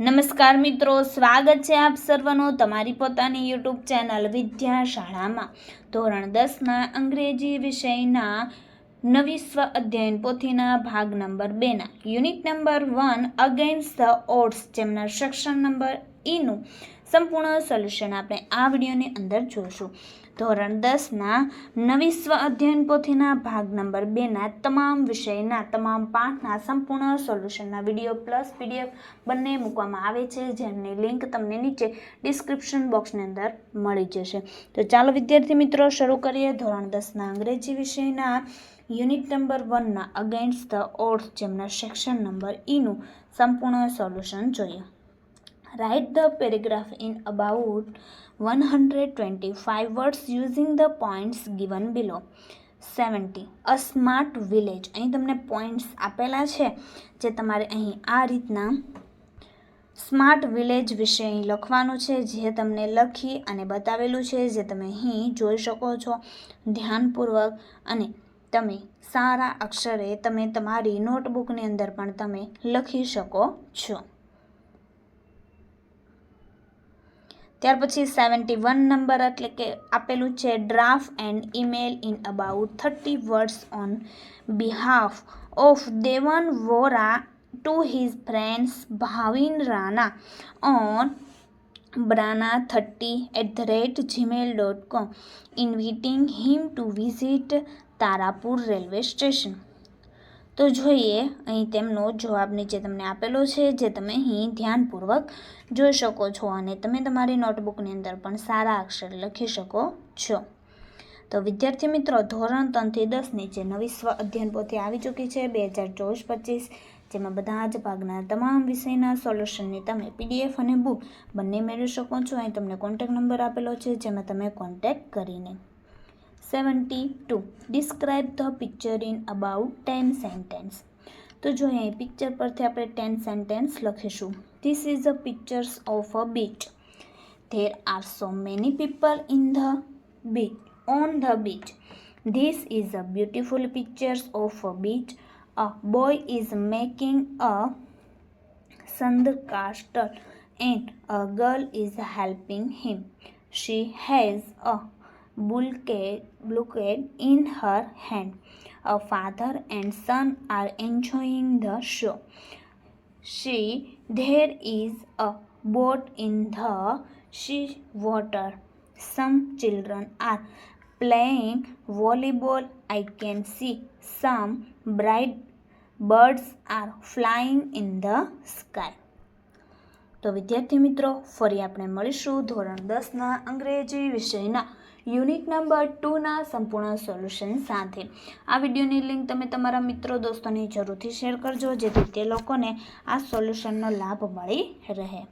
નમસ્કાર મિત્રો, સ્વાગત છે આપ સર્વનું તમારી પોતાની યુટ્યુબ ચેનલ વિદ્યાશાળામાં. ધોરણ દસના અંગ્રેજી વિષયના નવી સ્વ અધ્યયન પોથીના ભાગ નંબર બેના. Unit number one against the odds જેમના સેક્શન નંબર ઈનું સંપૂર્ણ સોલ્યુશન આપણે આ વિડીયોની અંદર જોઈશું. ધોરણ દસના નવી સ્વ અધ્યયન પોથીના ભાગ નંબર બેના તમામ વિષયના, તમામ પાઠના સંપૂર્ણ સોલ્યુશનના વીડિયો પ્લસ પીડીએફ બંને મૂકવામાં આવે છે. જેમની લિંક તમને નીચે ડિસ્ક્રિપ્શન બોક્સની અંદર મળી જશે. તો ચાલો વિદ્યાર્થી મિત્રો, શરૂ કરીએ ધોરણ દસના અંગ્રેજી વિષયના. યુનિટ નંબર વનના અગેન્સ્ટ ધ ઓડ્સ જેમના સેક્શન નંબર ઈનું સંપૂર્ણ સોલ્યુશન જોઈએ. Write the paragraph in about 125 words using the points given below. Seventy a smart village અહીં તમને પોઈન્ટ્સ આપેલા છે જે તમારે અહીં આ રીતના સ્માર્ટ વિલેજ વિશે અહીં લખવાનું છે, જે તમને લખી અને બતાવેલું છે, જે તમે અહીં જોઈ શકો છો. ધ્યાનપૂર્વક અને તમે સારા અક્ષરે તમે તમારી નોટબુકની અંદર પણ તમે લખી શકો છો. ત્યાર પછી સેવન્ટી વન નંબર એટલે કે આપેલું છે draft and email in about thirty words on behalf of Devan Vora to his friends Bhavin Rana on બ્રાના thirty at the rate Gmail dot com inviting him to visit Tarapur railway station તો જોઈએ અહીં તેમનો જવાબ નીચે તમને આપેલો છે, જે તમે અહીં ધ્યાનપૂર્વક જોઈ શકો છો અને તમે તમારી નોટબુકની અંદર પણ સારા અક્ષર લખી શકો છો. તો વિદ્યાર્થી મિત્રો, ધોરણ ત્રણથી દસ નીચે નવી સ્વ અધ્યયન પોથી આવી ચૂકી છે, બે હજાર ચોવીસ પચીસ, જેમાં બધા જ ભાગના તમામ વિષયના સોલ્યુશનની તમે પીડીએફ અને બુક બંને મેળવી શકો છો. અહીં તમને કોન્ટેક નંબર આપેલો છે, જેમાં તમે કોન્ટેક કરીને seventy two describe the picture in about ten sentences તો જો અહીં પિક્ચર પરથી આપણે ટેન સેન્ટેન્સ લખીશું this is a pictures of a beach there are so many people in the beach on the beach this is a beautiful pictures of a beach a boy is making a sandcastle and a girl is helping him. She has a bouquet in her hand. A father and son are enjoying the show. She there is a boat in the sea water. Some children are playing volleyball. I can see some bright birds are flying in the sky. તો વિદ્યાર્થી મિત્રો ફરી આપણે મળીશું ધોરણ દસના અંગ્રેજી વિષયના યુનિટ નંબર ટુના સંપૂર્ણ સોલ્યુશન સાથે. આ વિડીયોની લિંક તમે તમારા મિત્રો દોસ્તોની જરૂરથી શેર કરજો, જેથી તે લોકોને આ સોલ્યુશનનો લાભ મળી રહે.